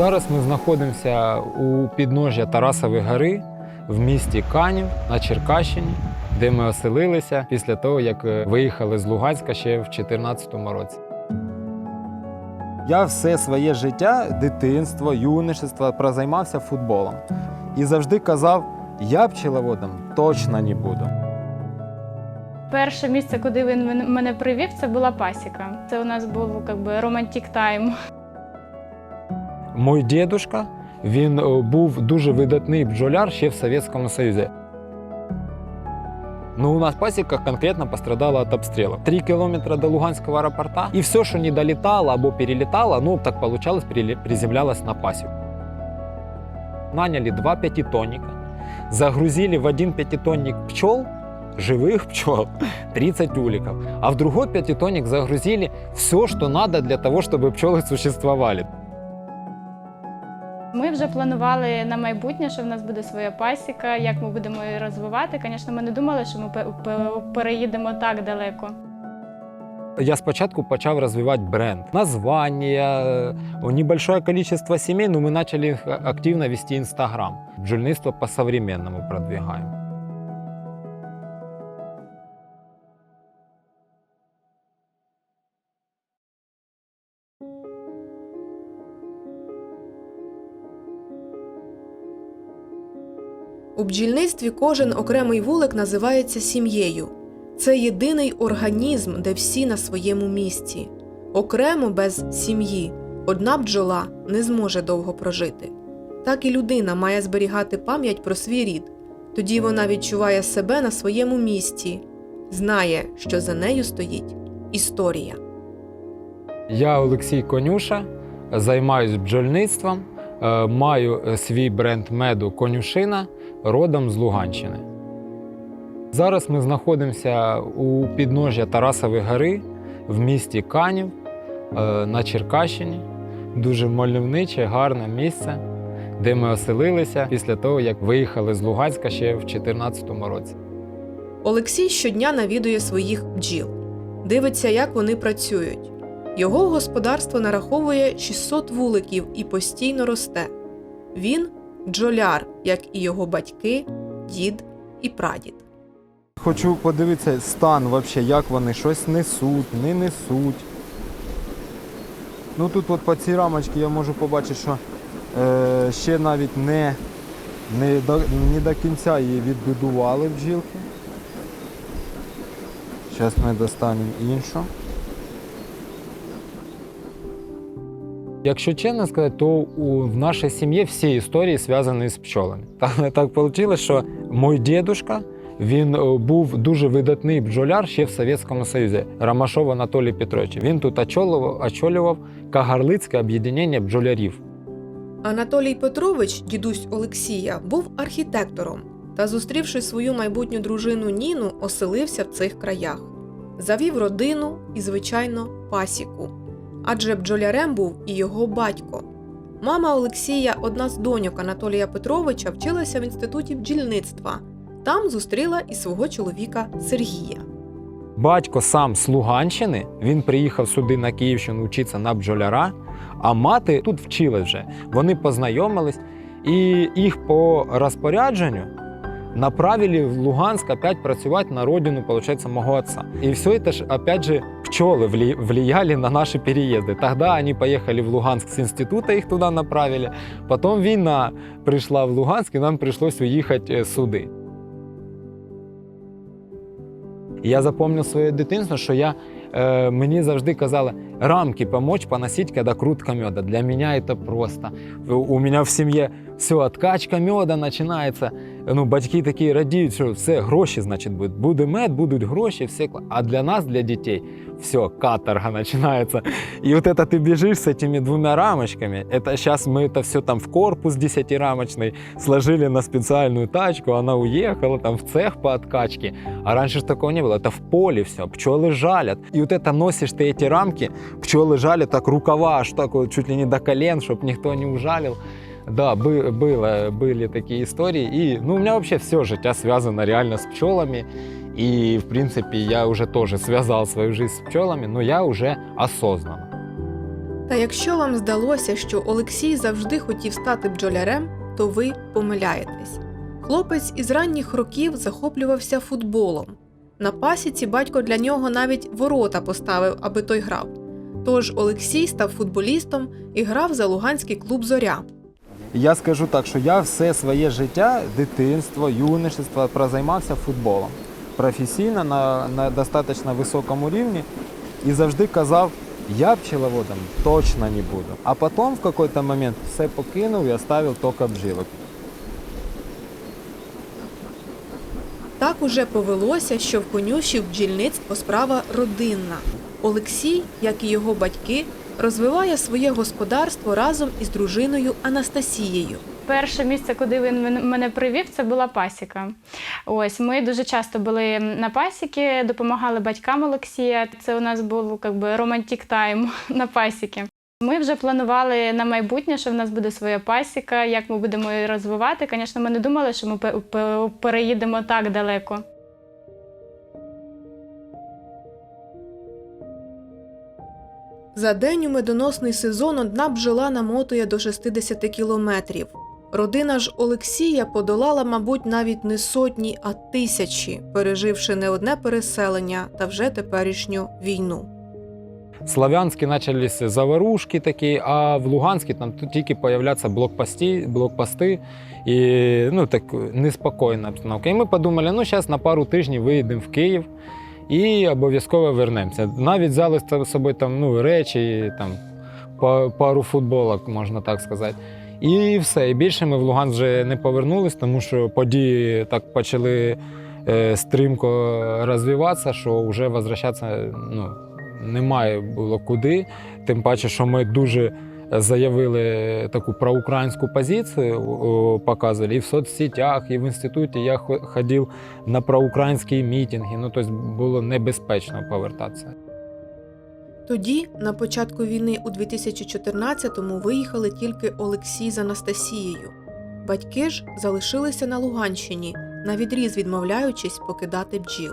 Зараз ми знаходимося у підножжя Тарасової гори в місті Канів на Черкащині, де ми оселилися після того, як е, виїхали з Луганська ще в 2014 році. Я все своє життя, дитинство, юношество прозаймався футболом. І завжди казав, я пчеловодом точно не буду. Перше місце, куди він мене привів, це була пасіка. Це у нас був романтик тайм. Мой дідушка, він е, був дуже видатний бджоляр ще в Совєтському Союзі. Ну, у нас пасіка конкретно пострадала от обстрелов. Три километра до Луганского аэропорта, и все, что не долетало або перелетало, ну, так получалось, переле- приземлялось на пасеку. Наняли два пятитонника, загрузили в один пятитонник пчел, живых пчел, 30 уликов, а в другой пятитонник загрузили все, что надо для того, чтобы пчелы существовали. Вже планували на майбутнє, що в нас буде своя пасіка, як ми будемо її розвивати. Звісно, ми не думали, що ми пе- пе- переїдемо так далеко. Я спочатку почав розвивати бренд. Названня, е, небольшое количество сімей, але ми почали активно вести Інстаграм. Бджільництво по-современному продвигаємо. У бджільництві кожен окремий вулик називається сім'єю. Це єдиний організм, де всі на своєму місці. Окремо без сім'ї одна бджола не зможе довго прожити. Так і людина має зберігати пам'ять про свій рід. Тоді вона відчуває себе на своєму місці, знає, що за нею стоїть історія. Я Олексій Конюша, займаюся бджільництвом, е, маю е, свій бренд меду Конюшина родом з Луганщини. Зараз ми знаходимося у підножжя Тарасової гори в місті Канів е, на Черкащині. Дуже мальовниче, гарне місце, де ми оселилися після того, як виїхали з Луганська ще в 2014 році. Олексій щодня навідує своїх бджіл, дивиться, як вони працюють. Його господарство нараховує 600 вуликів і постійно росте. Він бджоляр, як і його батьки, дід і прадід. Хочу подивитися стан, вообще, як вони щось несуть, не несуть. Ну тут от по цій рамочці я можу побачити, що е, ще навіть не, не, до, не до кінця її відбудували бджілки. Зараз ми достанемо іншу. Якщо чесно сказати, то у, в нашій сім'ї всі історії зв'язані з пчолами. Так, так вийшло, що мій дідушка, він е, був дуже видатний бджоляр ще в Совєтському Союзі. Ромашов Анатолій Петрович. Він тут очолював, очолював Кагарлицьке об'єднання бджолярів. Анатолій Петрович, дідусь Олексія, був архітектором та, зустрівши свою майбутню дружину Ніну, оселився в цих краях. Завів родину і, звичайно, пасіку. Адже бджолярем був і його батько. Мама Олексія, одна з доньок Анатолія Петровича, вчилася в інституті бджільництва. Там зустріла і свого чоловіка Сергія. Батько сам з Луганщини, він приїхав сюди на Київщину вчитися на бджоляра, а мати тут вчилась вже. Вони познайомились, і їх по розпорядженню направили в Луганск опять працювати на родину, получается, мого отца. И все это ж, опять же, пчелы вли- влияли на наши переезды. Тогда они поехали в Луганск с института, их туда направили. Потом війна прийшла в Луганск, і нам прийшлось уїхати е, сюди. І Я запомнив своє дитинство, що я, е, мені завжди казали, рамки помочь поносить, когда крутка меда. Для меня это просто. У у меня в сім'ї все, откачка меда починається. Ну, батьки такі радіють, що все, гроші, значить, будуть. Буде мед, будуть гроші, все. кла- А для нас, для дітей, все, каторга починається. И вот это ты бежишь с этими двумя рамочками. Это сейчас мы это все там в корпус десятирамочный сложили на специальную тачку, она уехала там в цех по откачке. А раньше ж такого не было. Это в поле все, пчелы жалят. И вот это носишь ты эти рамки, пчелы жалят так рукава аж так вот чуть ли не до колен, чтобы никто не ужалил. Да, бы, было, были такие истории. И, ну, у меня вообще все життя связано реально с пчелами. И, в принципе, я уже тоже связал свою жизнь с пчелами, но я уже осознанно. Та якщо вам здалося, що Олексій завжди хотів стати бджолярем, то ви помиляєтесь. Хлопець із ранніх років захоплювався футболом. На пасіці батько для нього навіть ворота поставив, аби той грав. Тож Олексій став футболістом і грав за луганський клуб Зоря. Я скажу так, що я все своє життя, дитинство, юношество прозаймався футболом професійно на, на достатньо високому рівні і завжди казав, я пчеловодом точно не буду. А потім в якийсь момент все покинув і оставив тільки бджілок. Так уже повелося, що в конюшів бджільництво справа родинна. Олексій, як і його батьки, розвиває своє господарство разом із дружиною Анастасією. Перше місце, куди він мене привів, це була пасіка. Ось ми дуже часто були на пасіки, допомагали батькам Олексія. Це у нас був якби романтик тайм на пасіки. Ми вже планували на майбутнє, що в нас буде своя пасіка, як ми будемо її розвивати. Звісно, ми не думали, що ми пе- пе- переїдемо так далеко. За день у медоносний сезон одна бджола намотує до 60 кілометрів. Родина ж Олексія подолала, мабуть, навіть не сотні, а тисячі, переживши не одне переселення та вже теперішню війну. Славянські почалися заварушки такі, а в Луганській там тільки появляться блокпости, блокпости і ну, так неспокійна обстановка. І ми подумали, ну зараз на пару тижнів виїдемо в Київ і обов'язково вернемося. Навіть взяли з собою там, ну, речі, там, пару футболок, можна так сказати. І все. І більше ми в Луган вже не повернулись, тому що події так почали е, стрімко розвиватися, що вже возвращатися ну, немає було куди. Тим паче, що ми дуже заявили таку проукраїнську позицію, показували і в соцсетях, і в інституті. Я хо- ходив на проукраїнські мітинги. Ну, тобто було небезпечно повертатися. Тоді, на початку війни у 2014-му, виїхали тільки Олексій з Анастасією. Батьки ж залишилися на Луганщині, на відріз відмовляючись покидати бджіл.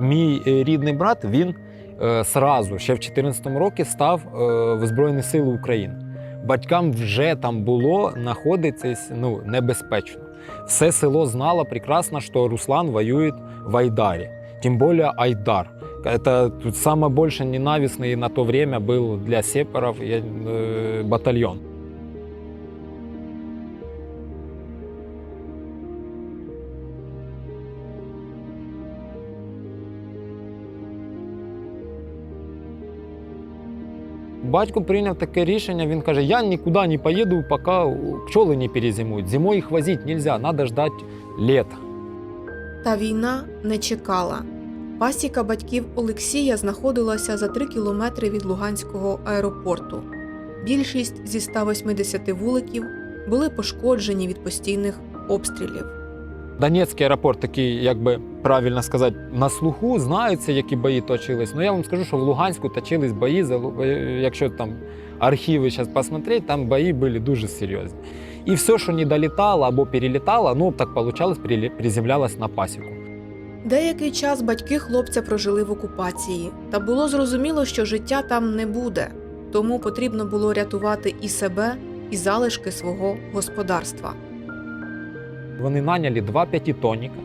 Мій е, рідний брат він е, сразу ще в 2014 році став е, в Збройні Сили України. Батькам вже там було знаходитись ну, небезпечно. Все село знало прекрасно, що Руслан воює в Айдарі. Тим більше Айдар. Это тут самый больше ненавистный на то время был для сепаров э, батальон. Батько прийняв таке рішення. Він каже: Я нікуди не поїду, поки пчоли не перезимують. Зимою їх возити не можна, треба ждати літа. Та війна не чекала. Пасіка батьків Олексія знаходилася за 3 кілометри від Луганського аеропорту. Більшість зі 180 вуликів були пошкоджені від постійних обстрілів. Донецький аеропорт такий, як би правильно сказати, на слуху, знаються, які бої точились. Ну я вам скажу, що в Луганську точились бої, е, якщо там архіви зараз посмотреть, там бої були дуже серйозні. І все, що не долітало або перелітало, ну так вийшло, приземлялось на пасіку. Деякий час батьки хлопця прожили в окупації, та було зрозуміло, що життя там не буде, тому потрібно було рятувати і себе, і залишки свого господарства. Вони наняли два п'ятитонника,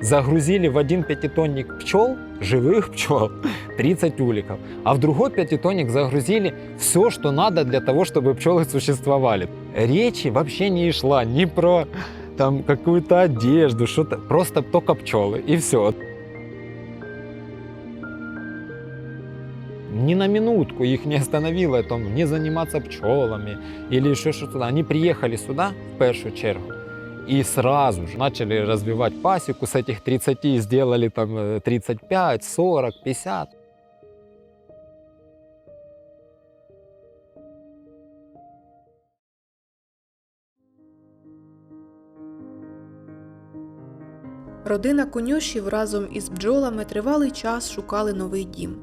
загрузили в один пятитонник пчел, живых пчел, 30 уликов, а в другой пятитонник загрузили все, что надо для того, чтобы пчелы существовали. Речи вообще не шла ни про там какую-то одежду, что-то, просто только пчелы и все. Ни на минутку их не остановило там, не заниматься пчелами или еще что-то. Они приехали сюда в первую чергу и сразу же начали развивать пасеку. С этих 30 сделали там э, 35, 40, 50. Родина конюшів разом із бджолами тривалий час шукали новий дім.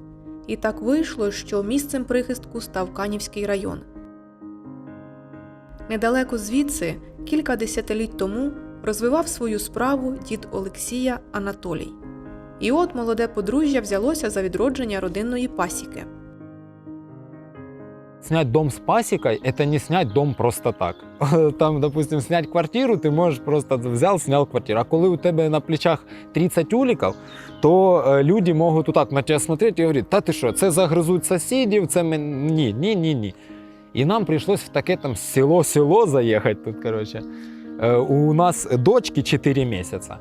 І так вийшло, що місцем прихистку став Канівський район. Недалеко звідси, кілька десятиліть тому, розвивав свою справу дід Олексія Анатолій. І от молоде подружжя взялося за відродження родинної пасіки. Снять дом с пасекой – это не снять дом просто так. Там, допустим, снять квартиру, ти можеш просто взяв, сняв квартиру. А коли у тебе на плечах 30 уліків, то е, люди можуть отак на тебе смотрети і говорити, та ти що, це загризуть сусідів, це мен... ні, ні, ні, ні. І нам прийшлось в таке там село-село заїхати тут, коротше. Е, У нас дочки 4 місяці.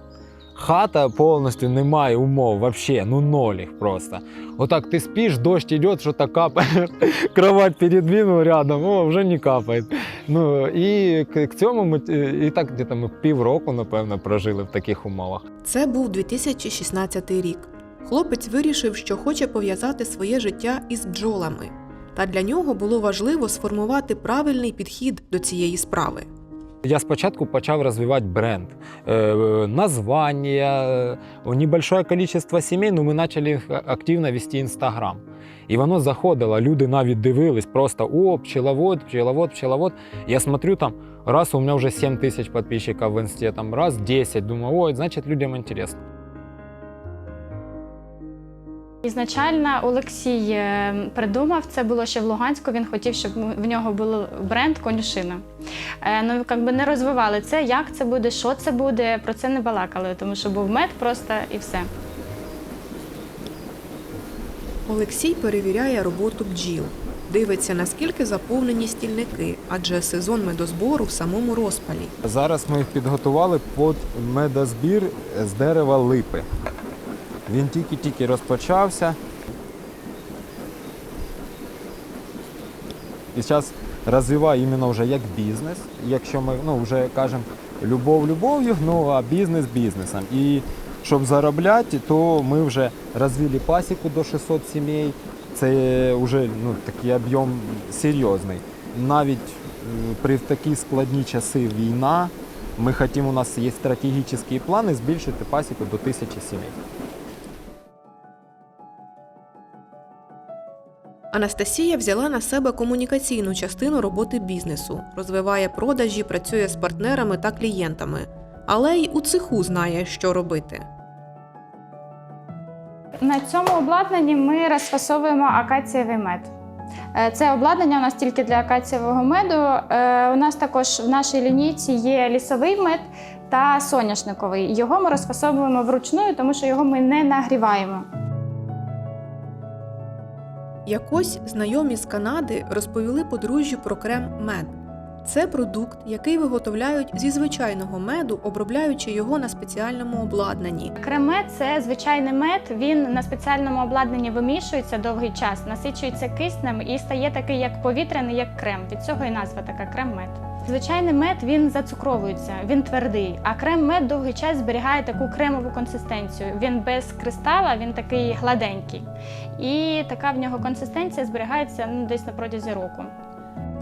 Хата повністю немає умов, вообще, ну ноль їх просто. Отак ти спиш, дощ йде, що то капає, кровать передвинув рядом, о, вже не капає. Ну і к, к цьому ми е, і так десь ми півроку, напевно, прожили в таких умовах. Це був 2016 рік. Хлопець вирішив, що хоче пов'язати своє життя із бджолами. Та для нього було важливо сформувати правильний підхід до цієї справи. Я спочатку почав розвивати бренд, е, названня, е, небольшое количество сімей, ну ми почали активно вести інстаграм. І воно заходило, люди навіть дивились, просто о, пчеловод, пчеловод, пчеловод. Я смотрю там, раз у мене вже 7 тисяч підписчиків в інсті, там раз 10, думаю, ой, значить людям інтересно. Ізначально Олексій е, придумав, це було ще в Луганську. Він хотів, щоб в нього був бренд конюшина. Е, Ну, якби не розвивали це, як це буде, що це буде. Про це не балакали, тому що був мед просто і все. Олексій перевіряє роботу бджіл. Дивиться, наскільки заповнені стільники, адже сезон медозбору в самому розпалі. Зараз ми їх підготували під медозбір з дерева липи. Він тільки-тільки розпочався. І зараз розвиваю іменно вже як бізнес. Якщо ми ну, вже кажемо любов любов'ю, ну а бізнес бізнесом. І щоб заробляти, то ми вже розвили пасіку до 600 сімей. Це вже ну, такий об'єм серйозний. Навіть при такі складні часи війна, ми хочемо, у нас є стратегічні плани збільшити пасіку до тисячі сімей. Анастасія взяла на себе комунікаційну частину роботи бізнесу, розвиває продажі, працює з партнерами та клієнтами, але й у цеху знає, що робити. На цьому обладнанні ми розфасовуємо акацієвий мед. Е, Це обладнання у нас тільки для акацієвого меду. Е, У нас також в нашій лінійці є лісовий мед та соняшниковий. Його ми розфасовуємо вручну, тому що його ми не нагріваємо. Якось знайомі з Канади розповіли подружжю про крем мед. Це продукт, який виготовляють зі звичайного меду, обробляючи його на спеціальному обладнанні. Крем-мед – це звичайний мед. Він на спеціальному обладнанні вимішується довгий час, насичується киснем і стає такий як повітряний, як крем. Від цього і назва така крем-мед. Звичайний мед він зацукровується, він твердий, а крем-мед довгий час зберігає таку кремову консистенцію. Він без кристала, він такий гладенький. І така в нього консистенція зберігається ну, десь на протязі року.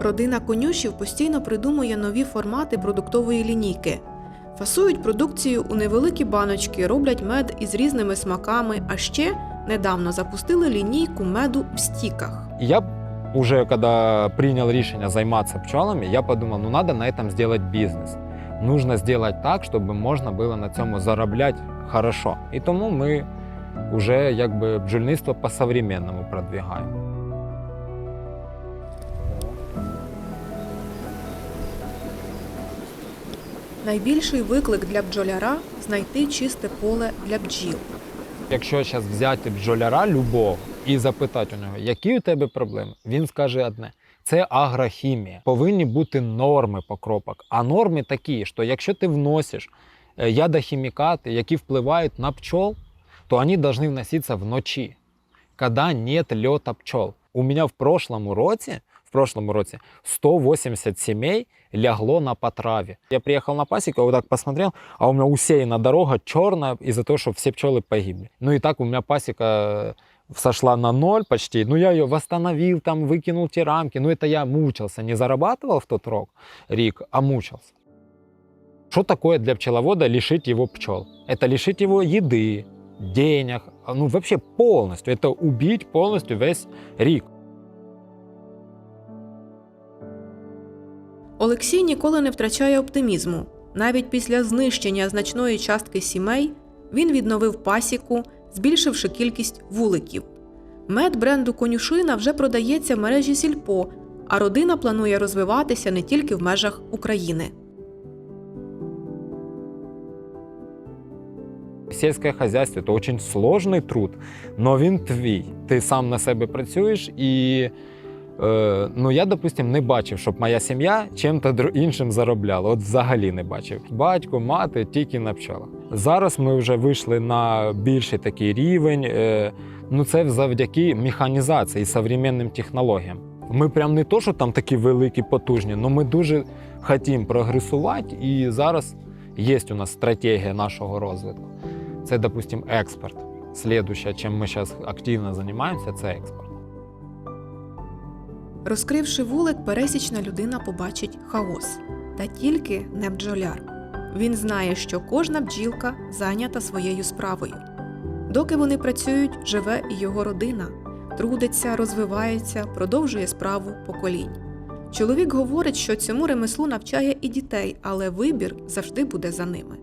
Родина конюшів постійно придумує нові формати продуктової лінійки. Фасують продукцію у невеликі баночки, роблять мед із різними смаками, а ще недавно запустили лінійку меду в стіках. Я уже, когда принял решение заниматься пчелами, я подумал, ну надо на этом сделать бизнес. Нужно сделать так, чтобы можно было на цьому заробляти хорошо. І тому ми вже якби бджільництво по-современному продвигаємо. Найбільший виклик для бджоляра знайти чисте поле для бджіл. Якщо зараз взяти бджоляра любого і запитати у нього, які у тебе проблеми, він скаже одне: це агрохімія. Повинні бути норми покропок. А норми такі, що якщо ти вносиш е, ядохімікати, які впливають на пчол, то вони повинні вноситися вночі, коли нет льота пчол. У мене в прошлому році, в прошлому році 180 сімей лягло на потраве. Я приехал на пасеку, вот так посмотрел, а у меня усеяна дорога черная из-за того, что все пчелы погибли. Ну и так у меня пасека э, сошла на ноль почти. Ну я ее восстановил, там выкинул те рамки. Ну это я мучился, не зарабатывал в тот рок, рик, а мучился. Что такое для пчеловода лишить его пчел? Это лишить его еды, денег, а, ну вообще полностью. Это убить полностью весь рик. Олексій ніколи не втрачає оптимізму. Навіть після знищення значної частки сімей він відновив пасіку, збільшивши кількість вуликів. Мед бренду конюшина вже продається в мережі Сільпо, а родина планує розвиватися не тільки в межах України. Сільське хазяйство це дуже сложний труд, але він твій. Ти сам на себе працюєш і. Е, ну, я, допустим, не бачив, щоб моя сім'я чим-то іншим заробляла. От взагалі не бачив. Батько, мати тільки на пчелах. Зараз ми вже вийшли на більший такий рівень. Е, ну, це завдяки механізації і сучасним технологіям. Ми прям не то, що там такі великі, потужні, але ми дуже хотімо прогресувати, і зараз є у нас стратегія нашого розвитку. Це, допустим, експорт. Слідуще, чим ми зараз активно займаємося, це експорт. Розкривши вулик, пересічна людина побачить хаос. Та тільки не бджоляр. Він знає, що кожна бджілка зайнята своєю справою. Доки вони працюють, живе і його родина, трудиться, розвивається, продовжує справу поколінь. Чоловік говорить, що цьому ремеслу навчає і дітей, але вибір завжди буде за ними.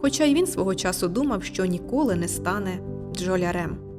Хоча й він свого часу думав, що ніколи не стане бджолярем.